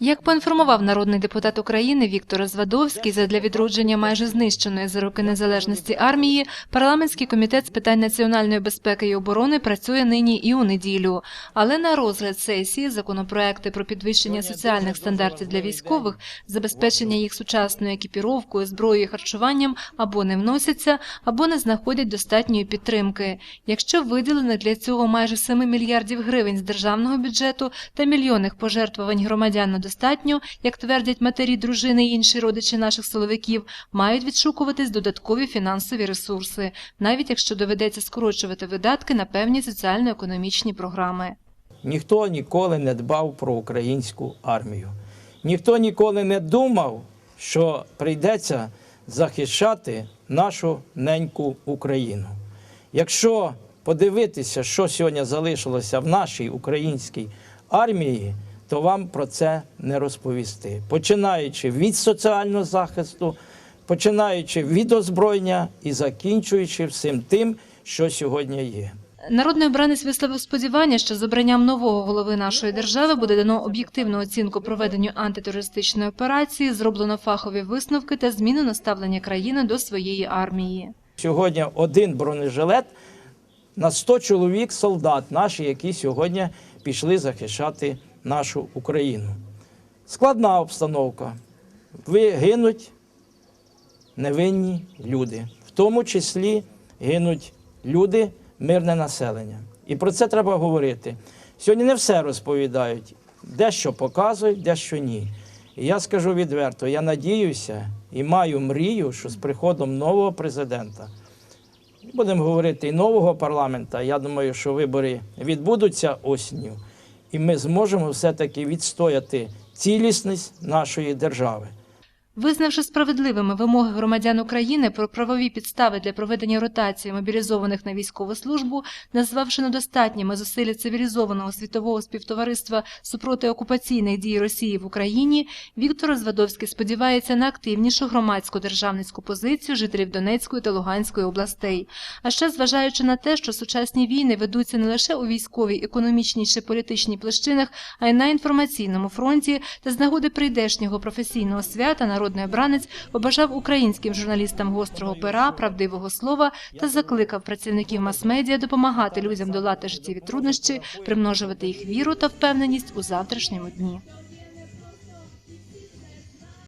Як поінформував народний депутат України Віктор Звадовський, задля відродження майже знищеної за роки незалежності армії, парламентський комітет з питань національної безпеки і оборони працює нині і у неділю. Але на розгляд сесії законопроекти про підвищення соціальних стандартів для військових, забезпечення їх сучасною екіпіровкою, зброєю і харчуванням або не вносяться, або не знаходять достатньої підтримки. Якщо виділено для цього майже 7 мільярдів гривень з державного бюджету та мільйонних пожертвувань громадян недостатньо, як твердять матері, дружини і інші родичі наших силовиків, мають відшукуватись додаткові фінансові ресурси, навіть якщо доведеться скорочувати видатки на певні соціально-економічні програми. Ніхто ніколи не дбав про українську армію. Ніхто ніколи не думав, що прийдеться захищати нашу неньку Україну. Якщо подивитися, що сьогодні залишилося в нашій українській армії, то вам про це не розповісти. Починаючи від соціального захисту, починаючи від озброєння і закінчуючи всім тим, що сьогодні є. Народний обранець висловив сподівання, що з обранням нового голови нашої держави буде дано об'єктивну оцінку проведенню антитерористичної операції, зроблено фахові висновки та змінено ставлення країни до своєї армії. Сьогодні один бронежилет на 100 чоловік солдат наші, які сьогодні пішли захищати нашу Україну. Складна обстановка. Ви гинуть невинні люди, в тому числі гинуть люди, мирне населення. І про це треба говорити. Сьогодні не все розповідають, дещо показують, дещо ні. І я скажу відверто: я надіюся і маю мрію, що з приходом нового президента будемо говорити і нового парламента. Я думаю, що вибори відбудуться осінню, і ми зможемо все-таки відстояти цілісність нашої держави. Визнавши справедливими вимоги громадян України про правові підстави для проведення ротації мобілізованих на військову службу, назвавши недостатніми зусилля цивілізованого світового співтовариства супроти окупаційних дій Росії в Україні, Віктор Звадовський сподівається на активнішу громадську державницьку позицію жителів Донецької та Луганської областей. А ще зважаючи на те, що сучасні війни ведуться не лише у військовій, економічній чи політичній площинах, а й на інформаційному фронті, та з нагоди прийдешнього професійного свята народний обранець побажав українським журналістам гострого пера, правдивого слова та закликав працівників мас-медіа допомагати людям долати життєві труднощі, примножувати їх віру та впевненість у завтрашньому дні.